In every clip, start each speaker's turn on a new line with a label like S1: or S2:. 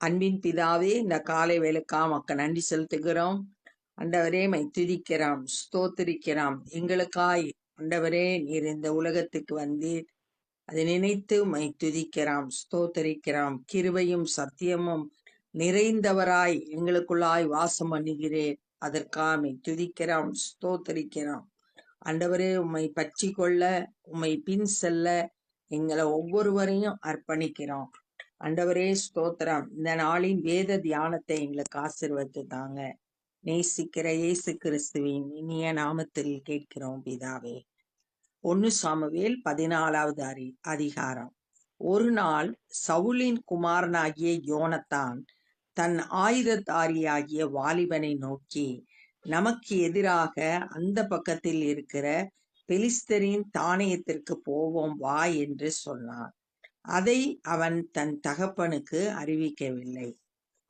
S1: அன்பின் பிதாவே இந்த காலை வேலைக்கா மக்க நன்றி செலுத்துகிறோம். அண்டவரே மை துதிக்கிறோம் ஸ்தோத்திரிக்கிறோம். எங்களுக்காய் அண்டவரே நீர் இந்த உலகத்துக்கு வந்தீர். அதை நினைத்து மை துதிக்கிறோம் ஸ்தோத்தரிக்கிறோம். கிருபையும் சத்தியமும் நிறைந்தவராய் எங்களுக்குள்ளாய் வாசம் பண்ணுகிறேன் அதற்காக மை துதிக்கிறோம் ஸ்தோத்தரிக்கிறோம். அண்டவரே உம்மை பற்றி கொள்ள உம்மை பின் செல்ல எங்களை ஒவ்வொருவரையும் அர்ப்பணிக்கிறோம். அண்டவரே ஸ்தோத்திரம். இந்த நாளின் வேத தியானத்தை எங்களுக்கு ஆசிர்வத்து தாங்க. நேசிக்கிற இயேசு கிறிஸ்துவின் இனிய நாமத்தில் கேட்கிறோம் பிதாவே. ஒன்னு சாமுவேல் பதினாலாவது அரி அதிகாரம். ஒரு நாள் சவுலின் குமாரனாகிய யோனத்தான் தன் ஆயுததாரியாகிய வாலிபனை நோக்கி நமக்கு எதிராக அந்த பக்கத்தில் இருக்கிற பெலிஸ்தரின் தானியத்திற்கு போவோம் வா என்று சொன்னான். அதை அவன் தன் தகப்பனுக்கு அறிவிக்கவில்லை.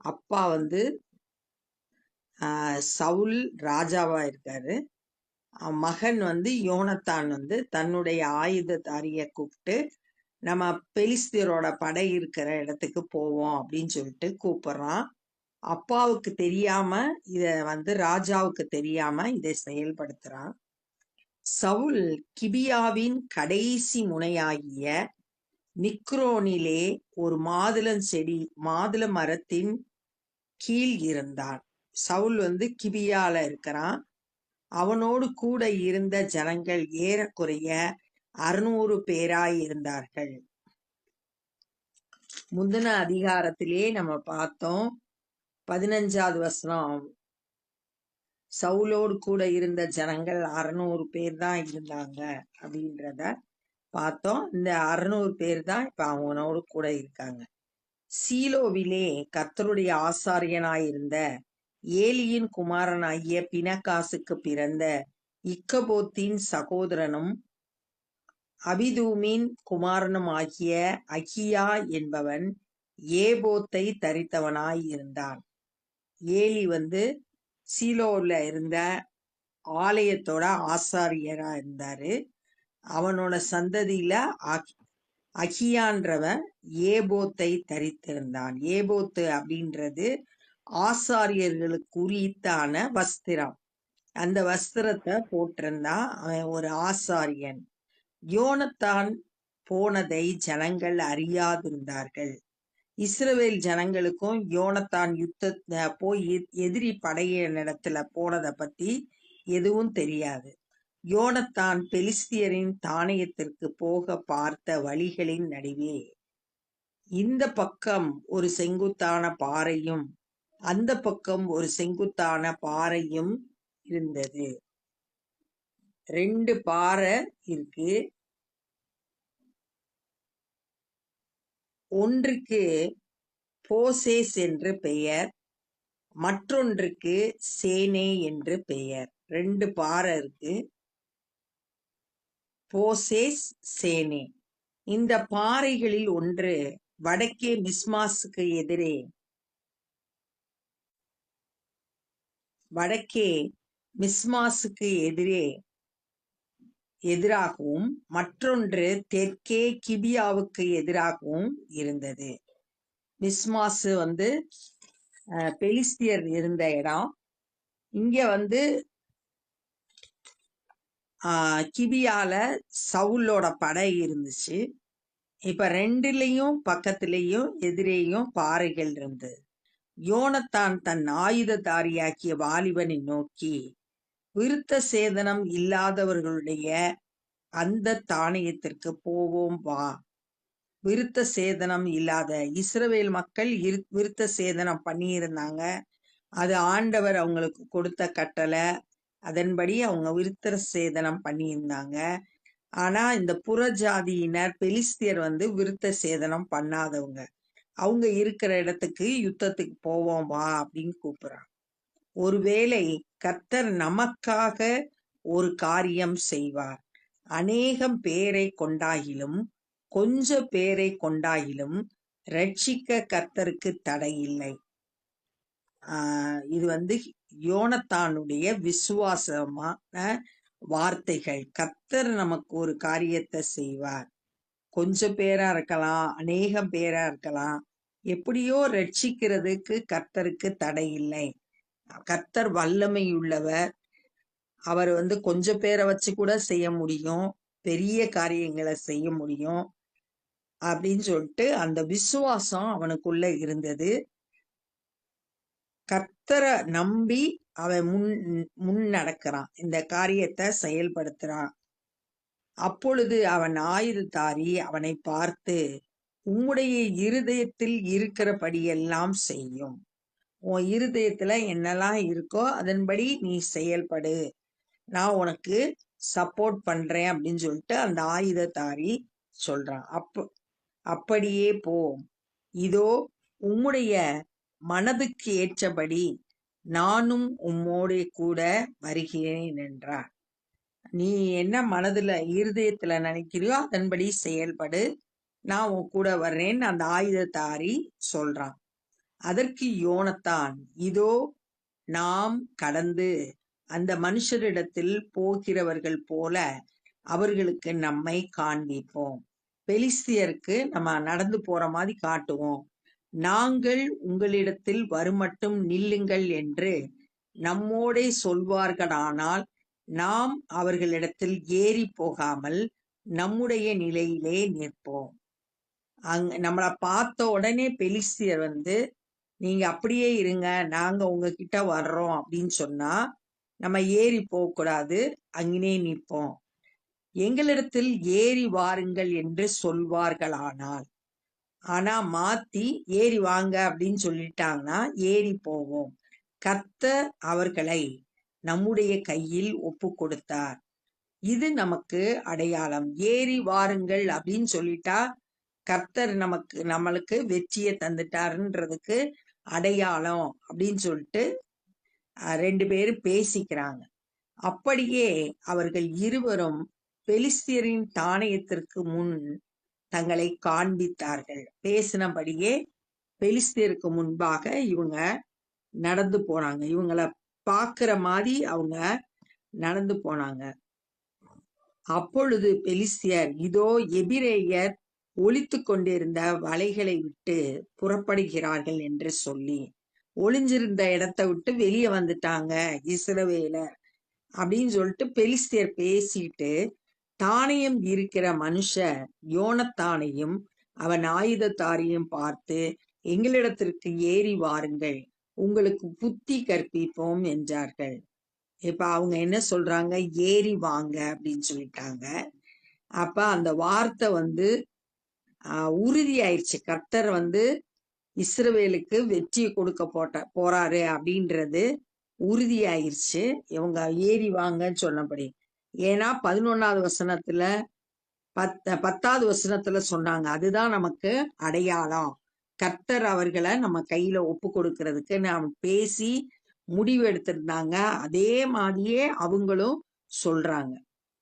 S1: அப்பா வந்து சவுல் ராஜாவா இருக்காரு. மகன் வந்து யோனத்தான் வந்து தன்னுடைய ஆயுதத்தாரிய கூப்பிட்டு நம்ம பெலிஸ்தியரோட படை இருக்கிற இடத்துக்கு போவோம் அப்படின்னு சொல்லிட்டு கூப்பிடுறான். அப்பாவுக்கு தெரியாம இத வந்து ராஜாவுக்கு தெரியாம இதை செயல்படுத்துறான். சவுல் கிபியாவின் கடைசி முனையாகிய நிக்ரோனிலே ஒரு மாதுளம் செடி மாதுள மரத்தின் கீழ் இருந்தான். சவுல் வந்து கிபியால இருக்கிறான். அவனோடு கூட இருந்த ஜனங்கள் ஏறக்குறைய அறுநூறு பேராய் இருந்தார்கள். முந்தின அதிகாரத்திலே நம்ம பார்த்தோம் பதினஞ்சாவது வசனம். சவுலோடு கூட இருந்த ஜனங்கள் அறுநூறு பேர் தான் இருந்தாங்க அப்படின்றத பார்த்தோம் இந்த அறுநூறு பேர் தான் இப்ப அவனோடு கூட இருக்காங்க. சீலோவிலே கத்தருடைய ஆசாரியனாயிருந்த ஏலியின் குமாரனாகிய பினகாசுக்கு பிறந்த இக்கபோத்தின் சகோதரனும் அபிதூமின் குமாரனும் ஆகிய அகியா என்பவன் ஏபோத்தை தரித்தவனாய் இருந்தான். ஏலி வந்து சீலோவில் இருந்த ஆலயத்தோட ஆசாரியரா இருந்தாரு. அவனோட சந்ததியில அகியான்றவன் ஏபோத்தை தரித்திருந்தான். ஏபோத்து அப்படின்றது ஆசாரியர்களுக்கு உரித்தான வஸ்திரம். அந்த வஸ்திரத்தை போட்டிருந்தான் அவன் ஒரு ஆசாரியன். யோனத்தான் போனதை ஜனங்கள் அறியாதிருந்தார்கள். இஸ்ரவேல் ஜனங்களுக்கும் யோனத்தான் யுத்த போய் எதிரி எதிரி படையினிடத்துல போனதை பத்தி எதுவும் தெரியாது. யோனத்தான் பெலிஸ்தியரின் தானியத்திற்கு போக பார்த்த வழிகளின் நடுவே. இந்த பக்கம் ஒரு செங்குத்தான பாறையும் அந்த பக்கம் ஒரு செங்குத்தான பாறையும் இருந்தது. ரெண்டு பாறை இருக்கு. ஒன்றுக்கு போசேஸ் என்று பெயர் மற்றொன்றுக்கு சேனே என்று பெயர். ரெண்டு பாறை இருக்கு. போசேஸ் சேனே. இந்த பாறைகளில் ஒன்று வடக்கே மிஸ்மாஸுக்கு எதிரே. வடக்கே மிஸ்மாஸுக்கு எதிரே எதிராகவும் மற்றொன்று தெற்கே கிபியாவுக்கு எதிராகவும் இருந்தது. மிஸ்மாசு வந்து பெலிஸ்தியர் இருந்த இடம். இங்க வந்து கிபியால சவுலோட படை இருந்துச்சு. இப்ப ரெண்டுலேயும் பக்கத்திலேயும் எதிரேயும் பாறைகள் இருந்தது. யோனத்தான் தன் ஆயுததாரியாக்கிய வாலிபனை நோக்கி விருத்த சேதனம் இல்லாதவர்களுடைய அந்த தானியத்திற்கு போவோம் வா. விருத்த சேதனம் இல்லாத இஸ்ரவேல் மக்கள் இரு- விருத்த சேதனம் பண்ணியிருந்தாங்க. அது ஆண்டவர் அவங்களுக்கு கொடுத்த கட்டளை. அதன்படி அவங்க விருத்த சேதனம் பண்ணியிருந்தாங்க. ஆனா இந்த புறஜாதியினர் பெலிஸ்தியர் வந்து விருத்த சேதனம் பண்ணாதவங்க. அவங்க இருக்கிற இடத்துக்கு யுத்தத்துக்கு போவோம் வா அப்படின்னு கூப்பிடுறாங்க. ஒருவேளை கர்த்தர் நமக்காக ஒரு காரியம் செய்வார். அநேகம் பேரை கொண்டாகிலும் கொஞ்ச பேரை கொண்டாகிலும் ரட்சிக்க கர்த்தருக்கு தடை இல்லை. ஆஹ் இது வந்து யோனத்தானுடைய விசுவாசமான வார்த்தைகள். கத்தர் நமக்கு ஒரு காரியத்தை செய்வார். கொஞ்சம் பேரா இருக்கலாம் அநேகம் பேரா இருக்கலாம். எப்படியோ ரட்சிக்கிறதுக்கு கர்த்தருக்கு தடை இல்லை. கர்த்தர் வல்லமையுள்ளவர். அவர் வந்து கொஞ்சம் பேரை வச்சு கூட செய்ய முடியும். பெரிய காரியங்களை செய்ய முடியும். அப்படின்னு சொல்லிட்டு அந்த விசுவாசம் அவனுக்குள்ள இருந்தது. கர்த்தரை நம்பி அவன் முன் முன் நடக்கிறான். இந்த காரியத்தை செயல்படுத்துறான். அப்பொழுது அவன் ஆயுததாரி அவனை பார்த்து உம்முடைய இருதயத்தில் இருக்கிறபடியெல்லாம் செய்யும். உன் இருதயத்துல என்னெல்லாம் இருக்கோ அதன்படி நீ செயல்படு. நான் உனக்கு சப்போர்ட் பண்றேன் அப்படின்னு சொல்லிட்டு அந்த ஆயுததாரி சொல்றான். அப்ப அப்படியே போ. இதோ உம்முடைய மனதுக்கு ஏற்றபடி நானும் உம்மோட கூட வருகிறேன் என்றார். நீ என்ன மனதுல இருதயத்துல நினைக்கிறியோ அதன்படி செயல்படு. நான் உன் கூட வர்றேன் அந்த ஆயுதத்தாரி சொல்றான். அதற்கு யோனத்தான் இதோ நாம் கடந்து அந்த மனுஷரிடத்தில் போகிறவர்கள் போல அவர்களுக்கு நம்மை காண்பிப்போம். பெலிஸ்தியருக்கு நம்ம நடந்து போற மாதிரி காட்டுவோம். நாங்கள் உங்களிடத்தில் வருமட்டும் நில்லுங்கள் என்று நம்மோடே சொல்வார்களானால் நாம் அவர்களிடத்தில் ஏறி போகாமல் நம்முடைய நிலையிலே நிற்போம். அங் நம்மளை பார்த்த உடனே பெலிஸ்தியர் வந்து நீங்க அப்படியே இருங்க நாங்க உங்ககிட்ட வர்றோம் அப்படின்னு சொன்னா நம்ம ஏறி போகக்கூடாது அங்கனே நிற்போம். எங்களிடத்தில் ஏறி வாருங்கள் என்று சொல்வார்களானால். ஆனா மாத்தி ஏறி வாங்க அப்படின்னு சொல்லிட்டாங்கன்னா ஏறி போவோம். கர்த்தர் அவர்களை நம்முடைய கையில் ஒப்பு கொடுத்தார். இது நமக்கு அடையாளம். ஏறி வாருங்கள் அப்படின்னு சொல்லிட்டா கர்த்தர் நமக்கு நம்மளுக்கு வெற்றியை தந்துட்டாருன்றதுக்கு அடையாளம் அப்படின்னு சொல்லிட்டு ரெண்டு பேரும் பேசிக்கிறாங்க. அப்படியே அவர்கள் இருவரும் பெலிஸ்தியரின் தானயத்திற்கு முன் தங்களை காண்பித்தார்கள். பேசினபடியே பெலிஸ்தியருக்கு முன்பாக இவங்க நடந்து போனாங்க. இவங்கள பார்க்கிற மாதிரி அவங்க நடந்து போனாங்க. அப்பொழுது பெலிஸ்தியர் இதோ எபிரேயர் ஒழித்து கொண்டிருந்த வலைகளை விட்டு புறப்படுகிறார்கள் என்று சொல்லி ஒளிஞ்சிருந்த இடத்தை விட்டு வெளியே வந்துட்டாங்க இஸ்ரவேலர் அப்படின்னு சொல்லிட்டு பெலிஸ்தியர் பேசிட்டு தானியம் இருக்கிற மனுஷர் யோனத்தானையும் அவன் ஆயுதத்தாரையும் பார்த்து எங்களிடத்திற்கு ஏறி வாருங்கள். உங்களுக்கு புத்தி கற்பிப்போம் என்றார்கள். இப்ப அவங்க என்ன சொல்றாங்க? ஏறி வாங்க அப்படின்னு சொல்லிட்டாங்க. அப்ப அந்த வார்த்தை வந்து உறுதி ஆயிடுச்சு கர்த்தர் வந்து இஸ்ரவேலுக்கு வெற்றியை கொடுக்க போட்ட போறாரு அப்படின்றது உறுதியாயிருச்சு. இவங்க ஏறி வாங்கன்னு சொன்னபடி. ஏன்னா பதினொன்னாவது வசனத்துல பத் பத்தாவது வசனத்துல சொன்னாங்க. அதுதான் நமக்கு அடையாளம். கர்த்தர் அவர்களை நம்ம கையில ஒப்பு கொடுக்கறதுக்கு நாம் பேசி முடிவு எடுத்திருந்தாங்க. அதே மாதிரியே அவங்களும் சொல்றாங்க.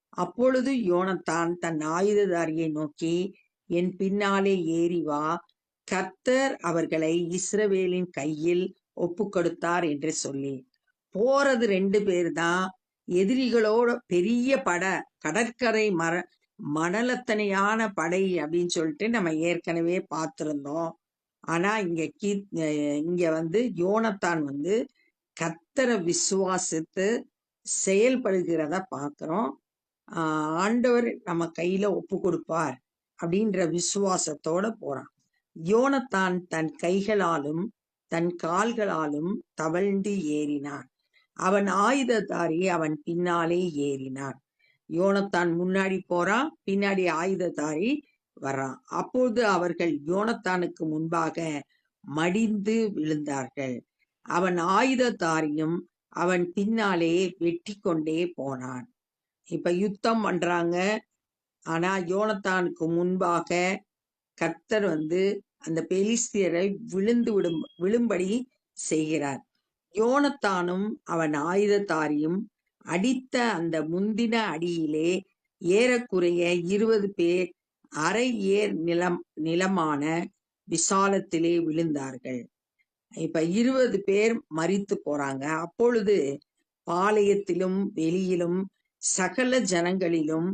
S1: அப்பொழுது யோனத்தான் தன் ஆயுததாரியை நோக்கி என் பின்னாலே ஏறி வா. கர்த்தர் அவர்களை இஸ்ரவேலின் கையில் ஒப்பு கொடுத்தார் என்று சொல்லி. போறது ரெண்டு பேர் தான். எதிரிகளோட பெரிய பட கடற்கரை மர மணலத்தனையான படை அப்படின்னு சொல்லிட்டு நம்ம ஏற்கனவே பார்த்திருந்தோம். ஆனா இங்க கீ இங்க வந்து யோனத்தான் வந்து கர்த்தரை விசுவாசித்து செயல்படுகிறத பார்க்கிறோம். ஆஹ் ஆண்டவர் நம்ம கையில ஒப்பு கொடுப்பார் அப்படின்ற விசுவாசத்தோட போறான். யோனத்தான் தன் கைகளாலும் தன் கால்களாலும் தவழ்ந்து ஏறினான். அவன் ஆயுததாரி அவன் பின்னாலே ஏறினான். யோனத்தான் முன்னாடி போறான் பின்னாடி ஆயுததாரி வர்றான் அப்போது அவர்கள் யோனத்தானுக்கு முன்பாக மடிந்து விழுந்தார்கள். அவன் ஆயுததாரியும் அவன் பின்னாலே வெட்டி கொண்டே போனான். இப்ப யுத்தம் பண்றாங்க. ஆனா யோனத்தானுக்கு முன்பாக கர்த்தர் வந்து அந்த பெலிஸ்தியரை விழுந்து விடும் விழும்படி செய்கிறார். யோனத்தானும் அவன் ஆயுதத்தாரியும் அடித்த அந்த முந்தின அடியிலே ஏறக்குறைய இருபது பேர் அரை ஏர் நிலம் நிலமான விசாலத்திலே விழுந்தார்கள். இப்ப இருபது பேர் மறித்து போறாங்க. அப்பொழுது பாளையத்திலும் வெளியிலும் சகல ஜனங்களிலும்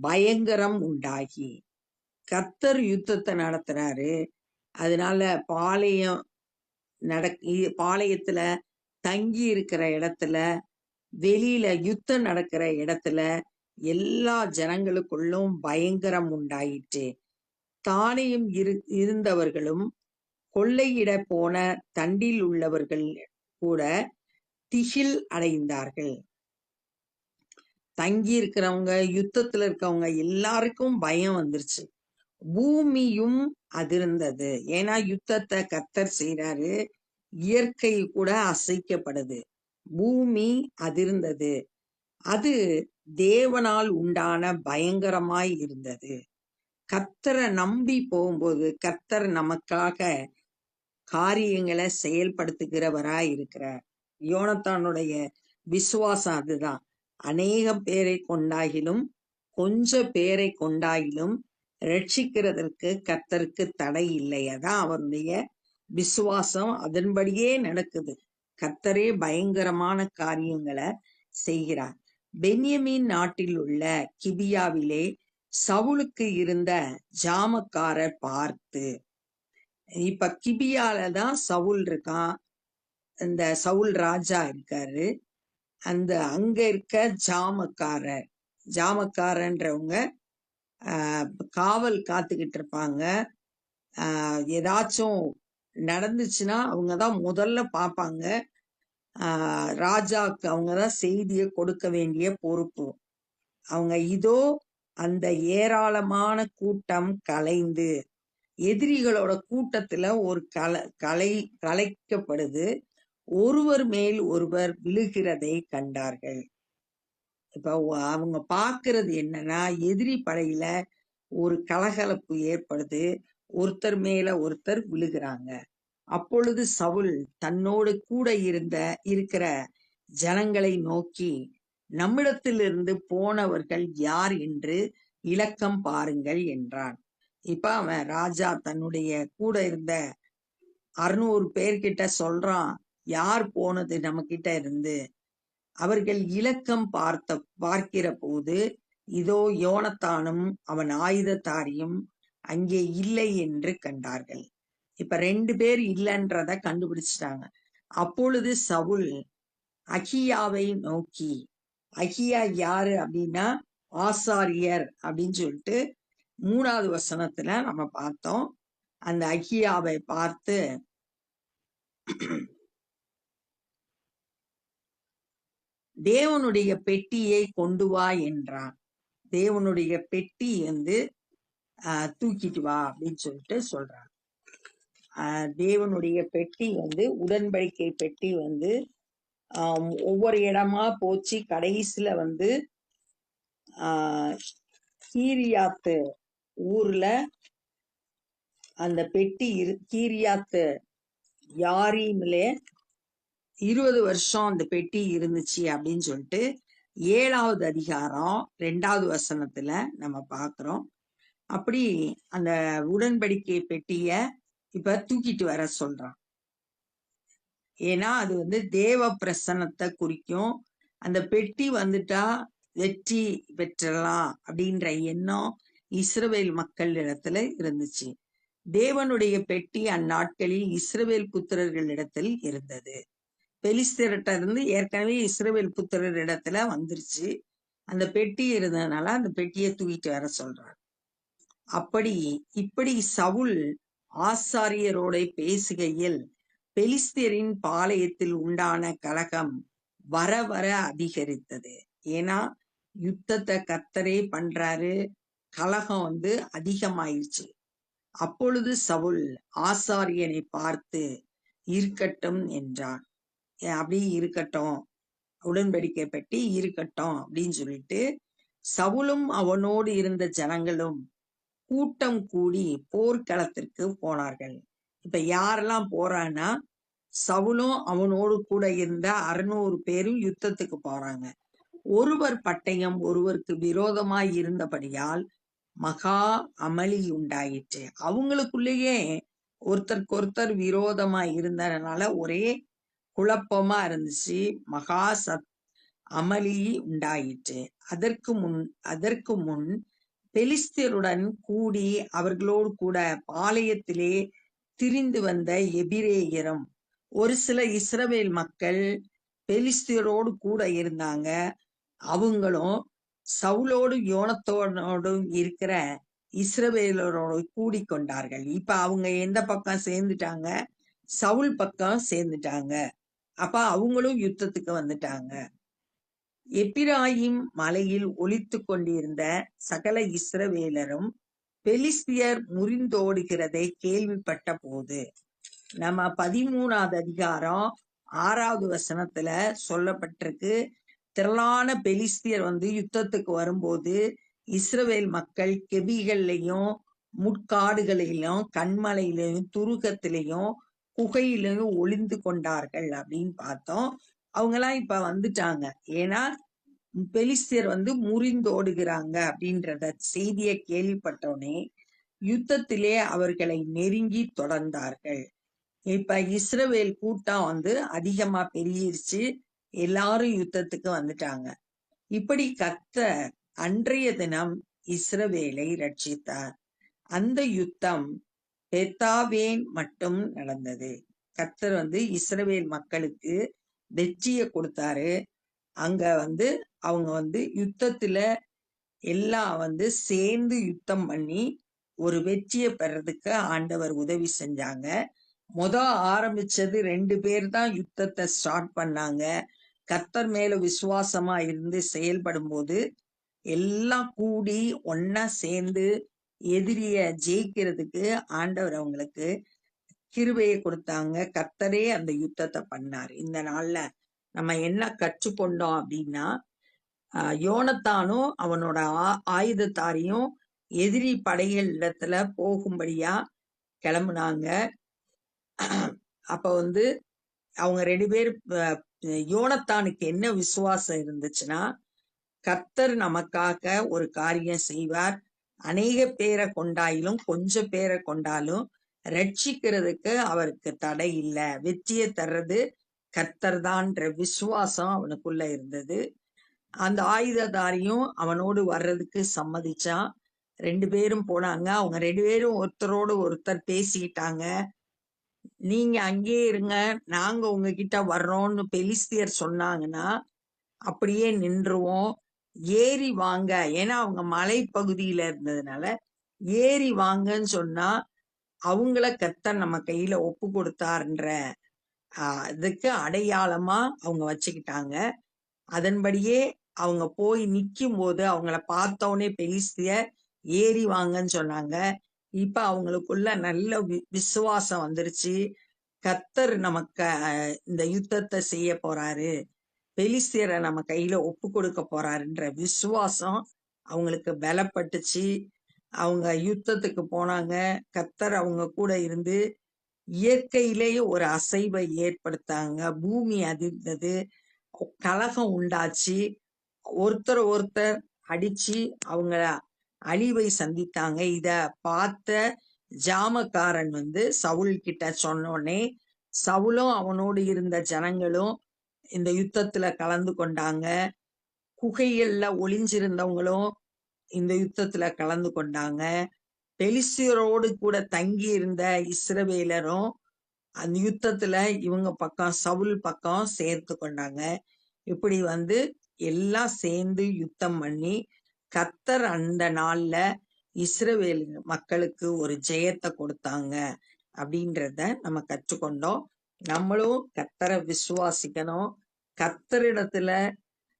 S1: பயங்கரம் உண்டாகி. கத்தர் யுத்தத்தை நடத்துறாரு. அதனால பாளையம் நட பாளையத்துல தங்கி இருக்கிற இடத்துல வெளியில யுத்தம் நடக்கிற இடத்துல எல்லா ஜனங்களுக்குள்ளும் பயங்கரம் உண்டாயிற்று. தானியம் இரு இருந்தவர்களும் கொள்ளையிட போன தண்டில் உள்ளவர்கள் கூட திகில் அடைந்தார்கள். தங்கி இருக்கிறவங்க யுத்தத்துல இருக்கவங்க எல்லாருக்கும் பயம் வந்துருச்சு. பூமியும் அதிர்ந்தது. ஏன்னா யுத்தத்தை கத்தர் செய்றாரு. இயற்கை கூட அசைக்கப்படுது பூமி அதிர்ந்தது. அது தேவனால் உண்டான பயங்கரமாய் இருந்தது. கத்தரை நம்பி போகும்போது கத்தர் நமக்காக காரியங்களை செயல்படுத்துகிறவரா இருக்கிறார். யோனத்தானுடைய விசுவாசம் அதுதான். அநேக பேரை கொண்டாகிலும் கொஞ்ச பேரை கொண்டாகிலும் ரட்சிக்கிறதற்கு கத்தருக்கு தடை இல்லை. அதான் அவருடைய விசுவாசம் அதன்படியே நடக்குது. கத்தரே பயங்கரமான காரியங்களை செய்கிறார். பென்யமீன் நாட்டில் உள்ள கிபியாவிலே சவுளுக்கு இருந்த ஜாமக்காரர் பார்த்து இப்ப கிபியால தான் சவுல் இருக்கான். இந்த சவுல் ராஜா இருக்காரு. அந்த அங்க இருக்க ஜாமக்காரர் ஜாமக்காரன்றவங்க காவல் காத்துக்கிட்டு இருப்பாங்க. ஏதாச்சும் நடந்துச்சுன்னா அவங்க தான் முதல்ல பார்ப்பாங்க. ஆஹ், ராஜாக்கு அவங்க தான் செய்தியை கொடுக்க வேண்டிய பொறுப்பு. அவங்க இதோ அந்த ஏராளமான கூட்டம் கலைந்து எதிரிகளோட கூட்டத்துல ஒரு கலை கலை கலைக்கப்படுது. ஒருவர் மேல் ஒருவர் விழுகிறதை கண்டார்கள். இப்ப அவங்க பாக்குறது என்னன்னா எதிரி படையில ஒரு கலகலப்பு ஏற்படுது. ஒருத்தர் மேல ஒருத்தர் விழுகிறாங்க. அப்பொழுது சவுல் தன்னோடு கூட இருந்த இருக்கிற ஜனங்களை நோக்கி நம்மிடத்திலிருந்து போனவர்கள் யார் என்று இலக்கம் பாருங்கள் என்றான். இப்ப அவன் ராஜா தன்னுடைய கூட இருந்த அறுநூறு பேர்கிட்ட சொல்றான் யார் போனது நம்ம கிட்ட இருந்து? அவர்கள் இலக்கம் பார்த்த பார்க்கிற போது இதோ யோனத்தானும் அவன் ஆயுததாரியும் அங்கே இல்லை என்று கண்டார்கள். இப்ப ரெண்டு பேர் இல்லைன்றத கண்டுபிடிச்சிட்டாங்க. அப்பொழுது சவுல் அகியாவை நோக்கி அகியா யாரு அப்படின்னா ஆசாரியர் அப்படின்னு சொல்லிட்டு மூணாவது வசனத்துல நம்ம பார்த்தோம். அந்த அகியாவை பார்த்து தேவனுடைய பெட்டியை கொண்டு வா என்றான். தேவனுடைய பெட்டி வந்து தூக்கிட்டு வா அப்படின்னு சொல்லிட்டு சொல்றாங்க. தேவனுடைய பெட்டி வந்து உடன்படிக்கை பெட்டி வந்து ஒவ்வொரு இடமா போச்சு. கடைசியில வந்து கீரியாத்து ஊர்ல அந்த பெட்டி இரு கீரியாத்து யாரீமிலே இருபது வருஷம் அந்த பெட்டி இருந்துச்சு அப்படின்னு சொல்லிட்டு ஏழாவது அதிகாரம் ரெண்டாவது வசனத்துல நம்ம பாக்குறோம். அப்படி அந்த உடன்படிக்கை பெட்டிய இப்ப தூக்கிட்டு வர சொல்றான். ஏன்னா அது வந்து தேவ பிரசன்னத்தை குறிக்கும். அந்த பெட்டி வந்துட்டா வெற்றி பெற்றலாம் அப்படின்ற எண்ணம் இஸ்ரவேல் மக்கள் இடத்துல இருந்துச்சு. தேவனுடைய பெட்டி அந்நாட்களில் இஸ்ரவேல் புத்திரர்கள் இடத்தில் இருந்தது. பெலிஸ்தர்கிட்ட இருந்து ஏற்கனவே இஸ்ரவேல் புத்திரர் இடத்துல வந்துருச்சு. அந்த பெட்டி இருந்ததுனால அந்த பெட்டியை தூக்கிட்டு வர சொல்றாங்க அப்படி இப்படி சவுல் ஆசாரியரோட பேசுகையில் பெலிஸ்தரின் பாளையத்தில் உண்டான கலகம் வர வர அதிகரித்தது. ஏன்னா யுத்தத்தை கத்தரே பண்றாரு. கலகம் வந்து அதிகமாயிருச்சு அப்பொழுது சவுல் ஆசாரியனை பார்த்து இருக்கட்டும் என்றான். அப்படி இருக்கட்டும். உடன்படிக்கை பெட்டி இருக்கட்டும் அப்படின்னு சொல்லிட்டு சவுலும் அவனோடு இருந்த ஜனங்களும் கூட்டம் கூடி போர்க்களத்திற்கு போனார்கள். இப்ப யாரெல்லாம் போறான்னா சவுலும் அவனோடு கூட இருந்த அறுநூறு பேரும் யுத்தத்துக்கு போறாங்க. ஒருவர் பட்டயம் ஒருவருக்கு விரோதமாய் இருந்தபடியால் மகா அமளி உண்டாயிற்று. அவங்களுக்குள்ளேயே ஒருத்தருக்கு ஒருத்தர் விரோதமா இருந்ததுனால ஒரே குழப்பமா இருந்துச்சு. மகா சத் அமளி உண்டாயிற்று. அதற்கு முன் அதற்கு முன் பெலிஸ்தியருடன் கூடி அவர்களோடு கூட பாளையத்திலே திரிந்து வந்த எபிரேயரும் ஒரு சில இஸ்ரவேல் மக்கள் பெலிஸ்தியரோடு கூட இருந்தாங்க. அவங்களும் சவுலோடு யோனத்தோடும் இருக்கிற இஸ்ரவேலரோடு கூடிக்கொண்டார்கள் இப்ப அவங்க எந்த பக்கம் சேர்ந்துட்டாங்க? சவுல் பக்கம் சேர்ந்துட்டாங்க. அப்ப அவங்களும் யுத்தத்துக்கு வந்துட்டாங்க. எப்பிராயிம் மலையில் ஒலித்து கொண்டிருந்த சகல இஸ்ரவேலரும் பெலிஸ்தியர் முறிந்தோடுகிறதை கேள்விப்பட்ட போது நம்ம பதிமூணாவது அதிகாரம் ஆறாவது வசனத்துல சொல்லப்பட்டிருக்கு திரளான பெலிஸ்தியர் வந்து யுத்தத்துக்கு வரும்போது இஸ்ரவேல் மக்கள் கெபிகள்லையும் முட்காடுகளிலும் கண்மலையிலையும் துருகத்திலையும் குகையிலையும் ஒளிந்து கொண்டார்கள் அப்படின்னு பார்த்தோம். அவங்கெல்லாம் இப்ப வந்துட்டாங்க. ஏன்னா பெலிஸ்தியர் வந்து முறிந்தோடுகிறாங்க அப்படின்றத செய்தியை கேள்விப்பட்டோடனே யுத்தத்திலே அவர்களை நெருங்கி தொடர்ந்தார்கள். இப்ப இஸ்ரவேல் கூட்டம் வந்து அதிகமா பெருகிருச்சு. எல்லாரும் யுத்தத்துக்கு வந்துட்டாங்க. இப்படி கத்த அன்றைய தினம் இஸ்ரவேலை ரட்சித்தார். அந்த யுத்தம் பெத்தாவேன் மட்டும் நடந்தது. கத்தர் வந்து இஸ்ரவேல் மக்களுக்கு வெற்றியை கொடுத்தாரு. அங்க வந்து அவங்க வந்து யுத்தத்துல எல்லாம் வந்து சேர்ந்து யுத்தம் பண்ணி ஒரு வெற்றியை பெறதுக்கு ஆண்டவர் உதவி செஞ்சாங்க. முத ஆரம்பிச்சது ரெண்டு பேர் தான் யுத்தத்தை ஸ்டார்ட் பண்ணாங்க. கத்தர் மேல விசுவாசமா இருந்து செயல்படும் போது எல்லாம் கூடி ஒன்னா சேர்ந்து எதிரிய ஜெயிக்கிறதுக்கு ஆண்டவர் அவங்களுக்கு கிருபையை கொடுத்தாங்க. கர்த்தரே அந்த யுத்தத்தை பண்ணார். இந்த நாள்ல நம்ம என்ன கற்றுக்கொண்டோம் அப்படின்னா யோனத்தானும் அவனோட ஆ- ஆயுதத்தாரையும் எதிரி படைகள் இடத்துல போகும்படியா கிளம்புனாங்க. அப்ப வந்து அவங்க ரெண்டு பேர் யோனத்தானுக்கு என்ன விசுவாசம் இருந்துச்சுன்னா கர்த்தர் நமக்காக ஒரு காரியம் செய்வார். அநேக பேரை கொண்டாயிலும் கொஞ்சம் பேரை கொண்டாலும் ரட்சிக்கிறதுக்கு அவருக்கு தடை இல்லை. வெற்றியை தர்றது கர்த்தர்தான்ற விசுவாசம் அவனுக்குள்ள இருந்தது. அந்த ஆயுததாரியும் அவனோடு வர்றதுக்கு சம்மதிச்சான். ரெண்டு பேரும் போனாங்க. அவங்க ரெண்டு பேரும் ஒருத்தரோடு ஒருத்தர் பேசிக்கிட்டாங்க. நீங்க அங்கேயே இருங்க. நாங்க உங்ககிட்ட வர்றோம்னு பெலிஸ்தியர் சொன்னாங்கன்னா அப்படியே நின்றுவோம். ஏறி வாங்க. ஏன்னா அவங்க மலைப்பகுதியில இருந்ததுனால ஏறி வாங்கன்னு சொன்னா அவங்கள கத்தர் நம்ம கையில ஒப்பு கொடுத்தாருன்ற இதுக்கு அடையாளமா அவங்க வச்சுக்கிட்டாங்க. அதன்படியே அவங்க போய் நிற்கும் போது அவங்கள பார்த்தோன்னே பெலிஸ்திய ஏறி வாங்கன்னு சொன்னாங்க. இப்ப அவங்களுக்குள்ள நல்ல விசுவாசம் வந்துருச்சு. கத்தர் நமக்கு இந்த யுத்தத்தை செய்ய போறாரு. பெலிஸ்தியரை நம்ம கையில ஒப்பு கொடுக்க போறாருன்ற விசுவாசம் அவங்களுக்கு பலப்பட்டுச்சு. அவங்க யுத்தத்துக்கு போனாங்க. கத்தர் அவங்க கூட இருந்து இயற்கையிலேயே ஒரு அசைவை ஏற்படுத்தாங்க. பூமி அதிர்ந்தது. கலகம் உண்டாச்சு. ஒருத்தர் ஒருத்தர் அடிச்சு அவங்க அழிவை சந்தித்தாங்க. இத பார்த்த ஜாமக்காரன் வந்து சவுல் கிட்ட சொன்னோடனே சவுலும் அவனோடு இருந்த ஜனங்களும் இந்த யுத்தத்துல கலந்து கொண்டாங்க. குகைகள்ல ஒளிஞ்சிருந்தவங்களும் இந்த யுத்தத்துல கலந்து கொண்டாங்க. பெலிசியரோடு கூட தங்கி இருந்த இஸ்ரவேலரும் அந்த யுத்தத்துல இவங்க பக்கம் சவுல் பக்கம் சேர்த்து கொண்டாங்க. இப்படி வந்து எல்லாம் சேர்ந்து யுத்தம் பண்ணி கத்தர் அந்த நாள்ல இஸ்ரவேல் மக்களுக்கு ஒரு ஜெயத்தை கொடுத்தாங்க அப்படின்றத நம்ம கற்றுக்கொண்டோம். நம்மளும் கத்தரை விசுவாசிக்கணும். கத்தரிடத்துல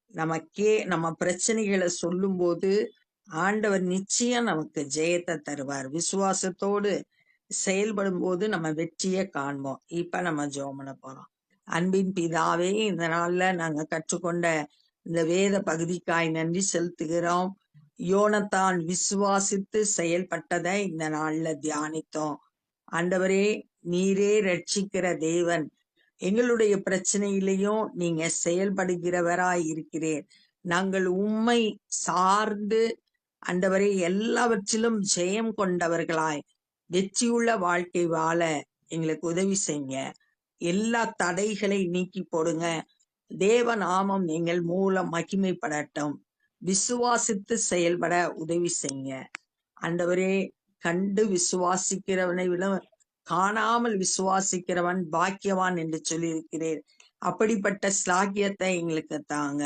S1: நம்ம கே நம்ம பிரச்சனைகளை சொல்லும்போது ஆண்டவர் நிச்சயம் நமக்கு ஜெயத்தை தருவார். விசுவாசத்தோடு செயல்படும் போது நம்ம வெற்றியை காண்போம். இப்ப நம்ம ஜோமன பண்ண போறோம். அன்பின் பிதாவே இந்த நாள்ல நாங்க கற்றுக்கொண்ட இந்த வேத பகுதிக்காய் நன்றி செலுத்துகிறோம். யோனத்தான் விசுவாசித்து செயல்பட்டதை இந்த நாள்ல தியானித்தோம். ஆண்டவரே நீரே ரட்சிக்கிற தேவன். எங்களுடைய பிரச்சனையிலையும் நீங்க செயல்படுகிறவராய் இருக்கிறீர். நாங்கள் உம்மை சார்ந்து அண்டவரே எல்லாவற்றிலும் ஜெயம் கொண்டவர்களாய் வெற்றியுள்ள வாழ்க்கை வாழ எங்களுக்கு உதவி செய்யுங்க. எல்லா தடைகளை நீக்கி போடுங்க. தேவ நாமம் எங்கள் மூலம் மகிமைப்படட்டும். விசுவாசித்து செயல்பட உதவி செய்யுங்க. அண்டவரே கண்டு விசுவாசிக்கிறவனை விட காணாமல் விசுவாசிக்கிறவன் பாக்கியவான் என்று சொல்லியிருக்கிறேன் அப்படிப்பட்ட ஸ்லாகியத்தை எங்களுக்கு தாங்க.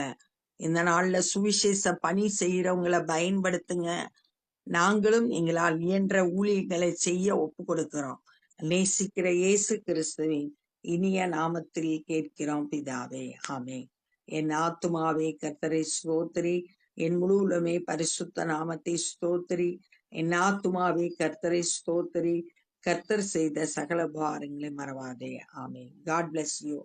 S1: இந்த நாள்ல சுவிசேஷ பணி செய்யறவங்களை பயன்படுத்துங்க. நாங்களும் எங்களால் இயன்ற ஊழியர்களை செய்ய ஒப்பு கொடுக்கிறோம். நேசிக்கிற இயேசு கிறிஸ்துவின் இனிய நாமத்தில் கேட்கிறோம் பிதாவே. ஆமே என் ஆத்துமாவே கர்த்தரை ஸ்தோத்திரி. என் முழுவலுமே பரிசுத்த நாமத்தை ஸ்தோத்திரி. என் ஆத்துமாவே கர்த்தரை ஸ்தோத்திரி. கர்த்தர் செய்த சகல பாரங்களை மறவாதே. ஆமே காட் பிளஸ் யூ